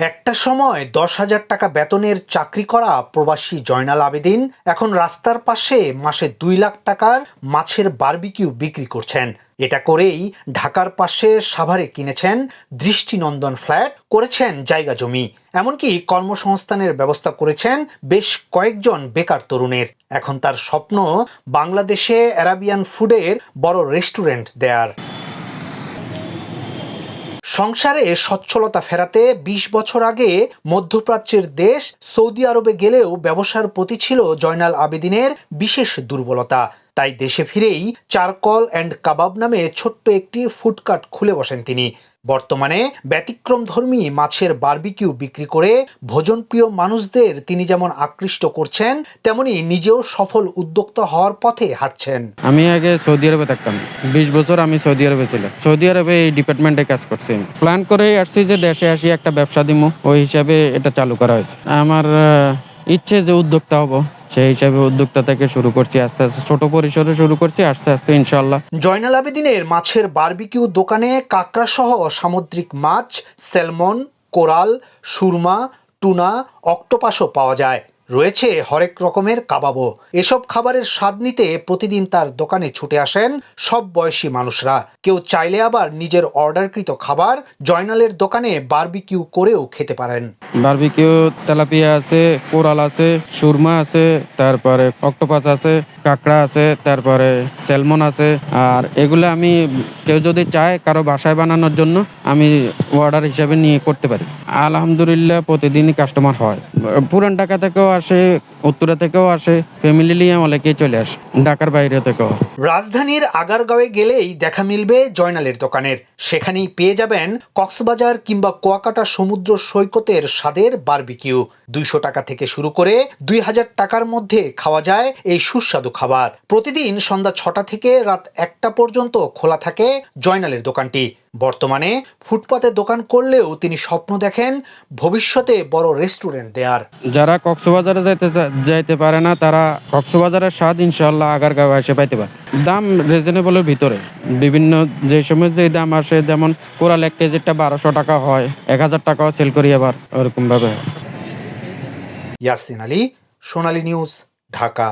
একটা সময় দশ হাজার টাকা বেতনের চাকরি করা প্রবাসী জয়নাল আবেদিন এখন রাস্তার পাশে মাসে দুই লাখ টাকার মাছের বারবিকিউ বিক্রি করছেন। এটা করেই ঢাকার পাশে সাভারে কিনেছেন দৃষ্টিনন্দন ফ্ল্যাট, করেছেন জায়গা জমি। এমনকি কর্মসংস্থানের ব্যবস্থা করেছেন বেশ কয়েকজন বেকার তরুণের। এখন তার স্বপ্ন বাংলাদেশে অ্যারাবিয়ান ফুডের বড় রেস্টুরেন্ট দেয়ার। সংসারে সচ্ছলতা ফেরাতে ২০ বছর আগে মধ্যপ্রাচ্যের দেশ সৌদি আরবে গেলেও ব্যবসার প্রতি ছিল জয়নাল আবেদিনের বিশেষ দুর্বলতা। তাই দেশে ফিরেই চারকল অ্যান্ড কাবাব নামে ছোট্ট একটি ফুডকার্ট খুলে বসেন তিনি। বর্তমানে ব্যতিক্রমধর্মী মাছের বারবিকিউ বিক্রি করে ভোজনপ্রিয় মানুষদের তিনি যেমন আকৃষ্ট করছেন, তেমনি নিজেও সফল উদ্যোক্তা হওয়ার পথে হাঁটছেন। আমি আগে সৌদি আরবে থাকতাম। বিশ বছর আমি সৌদি আরবে ছিলাম। সৌদি আরবে এই ডিপার্টমেন্টে কাজ করছি প্ল্যান করে আসছি যে দেশে আসি, একটা ব্যবসা দিব ওই হিসাবে এটা চালু করা হয়েছে। আমার ইচ্ছে যে উদ্যোক্তা হব। সেই হিসাবে উদ্যোক্তা থেকে শুরু করছি, আস্তে আস্তে ছোট পরিসরে শুরু করছি, আস্তে আস্তে ইনশাল্লাহ জয়নাল আবেদিনের মাছের বারবিকিউ দোকানে কাঁকড়া সহ সামুদ্রিক মাছ স্যালমন কোরাল, সুরমা, টুনা, অক্টোপাসও পাওয়া যায়। রয়েছে হরেক রকমের কাবাবও। এসব খাবারের স্বাদ নিতে প্রতিদিন তার দোকানে ছুটে আসেন সব বয়সী মানুষরা। কেউ চাইলে আবার নিজের অর্ডারকৃত খাবার জয়নালের দোকানে বারবিকিউ করেও খেতে পারেন। বারবিকিউ তেলাপিয়া আছে, কোরাল আছে, সুরমা আছে, তারপরে অক্টোপাস আছে, কাঁকড়া আছে, তারপরে স্যালমন আছে। আর এগুলো আমি কেউ যদি চায় কারও বাসায় বানানোর জন্য আমি অর্ডার হিসাবে নিয়ে করতে পারি। আলহামদুলিল্লাহ প্রতিদিনই কাস্টমার হয়। পুরান ঢাকা থেকেও আসে, উত্তরা থেকেও আসে ফ্যামিলি নিয়ে অনেকেই চলে আসে, ঢাকার বাইরে থেকেও। রাজধানীর আগারগাঁওয়ে গেলেই দেখা মিলবে জয়নালের দোকানের। সেখানেই পেয়ে যাবেন কক্সবাজার কিংবা কুয়াকাটা সমুদ্র সৈকতের স্বাদের বারবিকিউ। দুইশো টাকা থেকে শুরু করে দুই হাজার টাকার মধ্যে খাওয়া যায় এই সুস্বাদু খাবার। প্রতিদিন সন্ধ্যা ছটা থেকে রাত একটা পর্যন্ত খোলা থাকে জয়নালের দোকানটি। বর্তমানে ফুটপাতে দোকান করলেও তিনি স্বপ্ন দেখেন ভবিষ্যতে বড় রেস্টুরেন্ট দেয়ার। যারা কক্সবাজারে যাইতে যাইতে পারে না তারা কক্সবাজারের স্বাদ ইনশাল্লাহ আগারগাঁও এসে পাইতে পারে। দাম রিজনেবলের ভিতরে। বিভিন্ন যে সময় যে দাম আসে যেমন কোরাল এক কেজিটা বারোশো টাকা হয় এক হাজার টাকাও সেল করি আবার ওরকম ভাবে হয়। ইয়াসিন আলী সোনালী নিউজ ঢাকা।